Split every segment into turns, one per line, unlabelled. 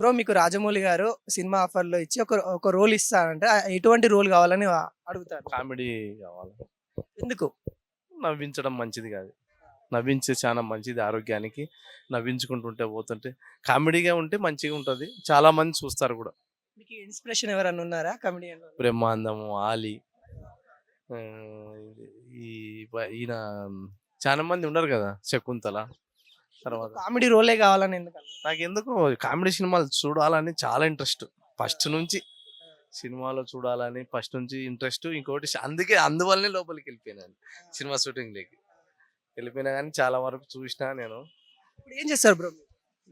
Bro మీకు రాజమౌళి గారు cinema ఆఫర్లో ఇచ్చి ఒక ఒక రోల్ ఇస్తారంటే ఎటువంటి రోల్ కావాలని అడుగుతారు?
కామెడీ కావాలి?
ఎందుకు?
నవ్వించడం మంచిది కాదు. నవ్వించే చాలా మంచిది ఆరోగ్యానికి. నవ్వించుకుంటుంటే పోతుంటే కామెడీగా ఉంటే మంచిగా ఉంటుంది. చాలా మంది చూస్తారు కూడా.
మీకు ఇన్స్పిరేషన్ ఎవరన్నా ఉన్నారా కమెడియన్
బ్రహ్మాండము ఆలి ఈ ఈయన చాలా మంది ఉన్నారు కదా శకుంతల. తర్వాత.
కామెడీ రోలే కావాలని ఎందుకు
నాకు ఎందుకు కామెడీ సినిమాలు చూడాలని చాలా ఇంట్రెస్ట్. ఫస్ట్ నుంచి సినిమాలో చూడాలని ఫస్ట్ నుంచి ఇంట్రెస్ట్ ఇంకోటి అందుకే అందువల్లనే లోపలికి వెళ్ళిపోయినాను సినిమా షూటింగ్లోకి. వెళ్ళిపోయినా కానీ చాలా వరకు చూసినా నేను.
ఇప్పుడు ఏం చేస్తారు బ్రో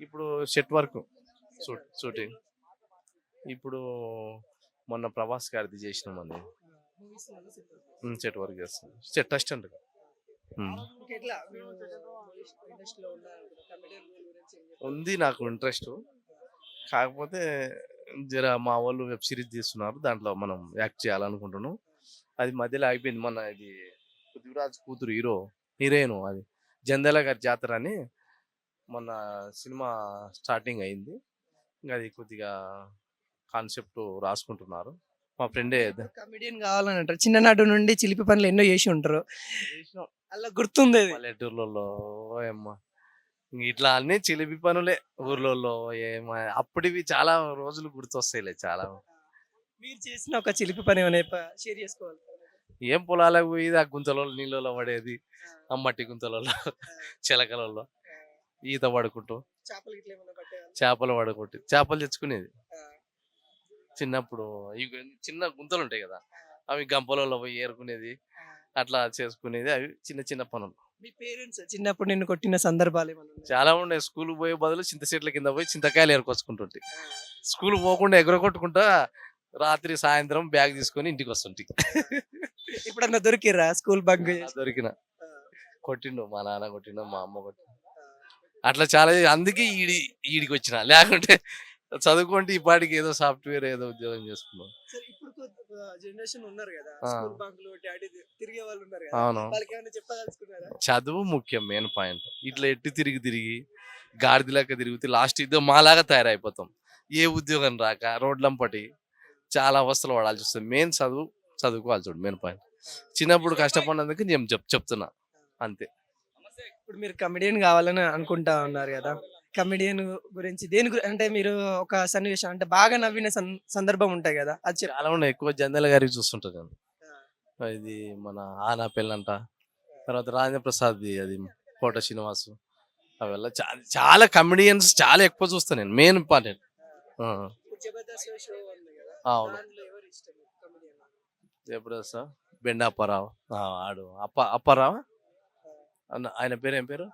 ఇప్పుడు సెట్ వర్క్ షూటింగ్. ఇప్పుడు మొన్న ప్రభాస్ గారిది చేసినామండి సెట్ వర్క్ చేస్తాం సెట్ అసిస్టెంట్
ఎట్లా
ఉంది నాకు ఇంట్రెస్ట్ కాకపోతే జర మా వాళ్ళు వెబ్ సిరీస్ తీస్తున్నారు దాంట్లో మనం యాక్ట్ చేయాలనుకుంటున్నాం. అది మధ్యలో ఆగిపోయింది మన ఇది పృథ్వీరాజ్ కూతురు హీరో హీరోయిన్ అది. జందల గారి జాతర అని మొన్న సినిమా స్టార్టింగ్ అయింది. ఇంకా అది కొద్దిగా కాన్సెప్ట్ రాసుకుంటున్నారు. మా ఫ్రెండే
కమెడియన్ కావాలని అంటారు? చిన్ననాటి నుండి చిలిపి పనులు ఎన్నో చేసి ఉంటారు. అలా గుర్తుంది.
పల్లెటూర్లలో ఏమ్మా ఇట్లా అన్ని చిలిపి పనులే ఊర్లలో ఏమో. అప్పటివి చాలా రోజులు గుర్తొస్తాయిలే చాలా.
మీరు చేసిన ఒక చిలిపి పని షేర్ చేసుకోవాలి?
ఏం పొలాలకు పోయి ఆ గుంతలలో నీళ్ళలో పడేది. ఆ. మట్టి గుంతలలో చిలకలలో ఈత పడుకుంటూ.
చేపలు
పడుకుంటూ చేపలు తెచ్చుకునేది. చిన్నప్పుడు ఇవి చిన్న గుంతలు ఉంటాయి కదా? అవి గంపలలో పోయి ఏరుకునేది. అట్లా చేసుకునేది అవి చిన్న చిన్న పనులు.
మీ పేరెంట్స్ చిన్నప్పుడు నిన్ను కొట్టిన సందర్భాలు ఏమైనా ఉన్నాయా?
చాలా ఉండే స్కూల్ పోయే బదులు చింత చెట్ల కింద పోయి చింతకాయలు ఏరుకొచ్చుకుంటుంటే. స్కూల్ పోకుండా ఎగరగొట్టుకుంటా రాత్రి సాయంత్రం బ్యాగ్ తీసుకొని ఇంటికి వస్తుంటే.
ఎప్పుడన్నా దొరికిర్రా స్కూల్ బంక్
దొరికిన. కొట్టిండు మా నాన్న కొట్టిండు మా అమ్మ కొట్టిండు. అట్లా చాలా అందుకే ఈడి ఈడికి వచ్చిన. లేకుంటే చదువుకుంటే ఈ పాటికి ఏదో సాఫ్ట్వేర్ ఏదో ఉద్యోగం చేసుకున్నాం.
జనరేషన్ ఉన్నారు కదా. స్కూల్ బంకులు డాడీ తిరిగే వాళ్ళు ఉన్నారు కదా.
అవును.
వాళ్ళకి ఏమైనా చెప్పదలుచుకున్నారా?
చదువు ముఖ్యం మెయిన్ పాయింట్. ఇట్లా ఎట్టి తిరిగి తిరిగి గాడిదలాగా తిరిగితే లాస్ట్ ఇదో మాలాగా తయారైపోతాం. ఏ ఉద్యోగం రాక రోడ్లంపటి చాలా అవస్థలు పడాల్సి వస్తుంది. మెయిన్ చదువు చదువుకోవాలి చూడు మెయిన్ పాయింట్. చిన్నప్పుడు కష్టపడినందుకు నేను చెప్ చెప్తున్నా. అంతే.
ఇప్పుడు మీరు కమెడియన్ కావాలని అనుకుంటా ఉన్నారు కదా. కమెడియన్ గురించి దేని గురి అంటే మీరు ఒక సన్నివేశం అంటే బాగా నవ్విన సందర్భం ఉంటాయి కదా అది చెప్ప
చాలా ఉన్నాయి. ఎక్కువ జందల గారికి చూస్తుంటాను నేను. ఇది మన ఆనా పెళ్ళంట. తర్వాత రాజేంద్ర ప్రసాద్ అది కోట శ్రీనివాసు అవెల్ల చాలా చాలా కమెడియన్స్ చాలా ఎక్కువ చూస్తాను నేను. మెయిన్ ఇంపార్టెంట్ అవును. జబర్దస్త్ బెండ అప్పారావు ఆ, ఆడు. అప్ప అప్పారావు? అన్న ఆయన పేరు ఏం పేరు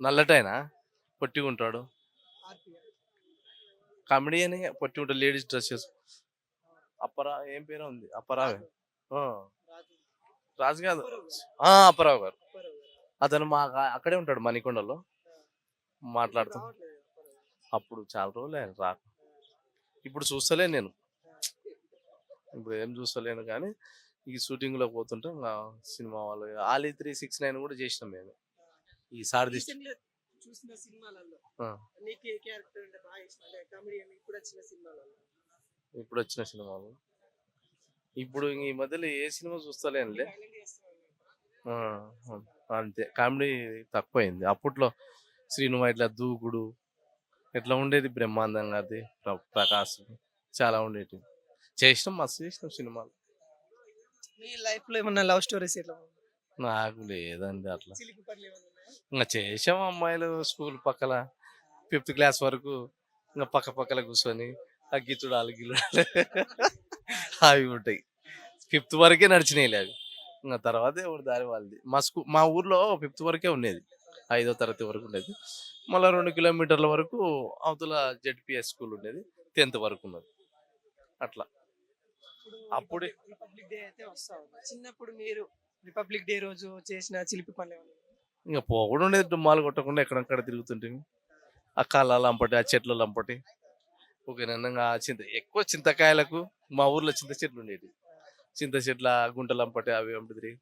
నల్లటైనా పొట్టిగా ఉంటాడు కామెడియన్ పొట్టి ఉంటాడు లేడీస్ డ్రెస్సెస్ అప్పరా ఏం పేరు ఉంది? అప్పరావే. రాజు. కాదు. అప్పారావు గారు. అతను మా అక్కడే ఉంటాడు మణికొండలో. మాట్లాడుతూ. అప్పుడు చాలా రోజులు ఆయన రా. ఇప్పుడు చూస్తలేను నేను. ఇప్పుడు ఏం చూస్తలేను కానీ ఈ షూటింగ్లో పోతుంటే సినిమా వాళ్ళు ఆలీ త్రీ సిక్స్ నైన్ కూడా చేసినాం మేము. ఈ సారథి
చూసిన సినిమాలలో
ఆ.
నీకు ఏ క్యారెక్టర్ అంటే బాగా ఇష్టం? అంటే కమెడియన్ ఇప్పుడు వచ్చిన సినిమాలలో?
ఇప్పుడు వచ్చిన సినిమాలు. ఇప్పుడు ఈ మధ్యలో ఏ సినిమా చూస్తలేనులే. అంతే. కామెడీ తక్కువైంది. అప్పట్లో శ్రీను ఇట్లా దూకుడు ఇట్లా ఉండేది బ్రహ్మాండంగా అది? ప్ర- ప్రకాశ్ చాలా ఉండేటి. చేసినాం మస్తు చేసినాం సినిమాలు.
మీ లైఫ్లో ఏమన్నా లవ్ స్టోరీస్ ఇట్లా
నాకు లేదండి అట్లా. ఇంకా చేసాము అమ్మాయిలు స్కూల్ పక్కల. ఫిఫ్త్ క్లాస్ వరకు ఇంకా పక్క పక్కల కూర్చొని అగ్గిచుడు అలిగిలు అవి ఉంటాయి. ఫిఫ్త్ వరకే నడిచినాయి అవి. ఇంకా తర్వాత ఎవరి దారి వాళ్ళది. మా స్కూ మా ఊర్లో ఫిఫ్త్ వరకే ఉండేది. ఐదో తరగతి వరకు ఉండేది. మళ్ళీ రెండు కిలోమీటర్ల వరకు అవతల జెడ్పిఎస్ స్కూల్ ఉండేది. టెన్త్ వరకు ఉన్నది. అట్లా. అప్పుడే
రిపబ్లిక్ డే అయితే వస్తాం. చిన్నప్పుడు మీరు రిపబ్లిక్ డే రోజు చేసిన చిలిపి పనులు
ఇంకా పోకుండా ఉండేది డుమ్మాలు కొట్టకుండా ఎక్కడెక్కడ తిరుగుతుంటే ఆ కాళ్ళ లంపటి ఆ చెట్ల లంపటి. ఒక నిన్నంగా చింత ఎక్కువ చింతకాయలకు మా ఊర్లో చింత చెట్లు ఉండేవి చింత చెట్ల గుంట లంపటి అవి తిరిగి.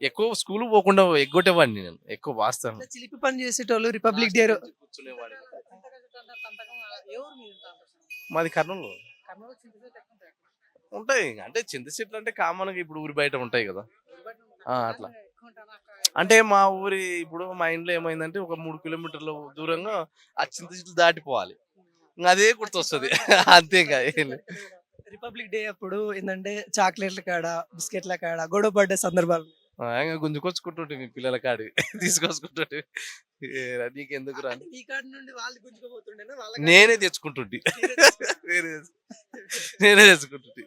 ఎక్కువ స్కూల్ పోకుండా ఎగ్గొట్టేవాడిని నేను ఎక్కువ వాస్తాను
చిలిపి పని చేసేటోళ్ళు రిపబ్లిక్ డే
కూర్చునేవాడిని? మాది కర్నూలు.
ఉంటాయి?
అంటే చింత చెట్లు అంటే కామన్గా ఇప్పుడు ఊరి బయట ఉంటాయి కదా. అట్లా. అంటే మా ఊరి ఇప్పుడు మా ఇంట్లో ఏమైందంటే ఒక మూడు కిలోమీటర్ల దూరంగా ఆ చింత చెట్లు దాటిపోవాలి. ఇంకా అదే గుర్తొస్తుంది. అంతే ఇంకా.
రిపబ్లిక్ డే అప్పుడు ఏంటంటే చాక్లెట్ల కాడ బిస్కెట్ల కాడ గొడవ పడ్డ సందర్భాలు.
ఇంకా గుంజుకొచ్చుకుంటుంటే మీ పిల్లల కాడి తీసుకొచ్చుకుంటుంటే ఏరా, నీకెందుకు రా
అంటే మీ కాడ నుండి వాళ్ళు
నేనే తెచ్చుకుంటుంటి? నేనే తెచ్చు- నేనే తెచ్చుకుంటుంటి.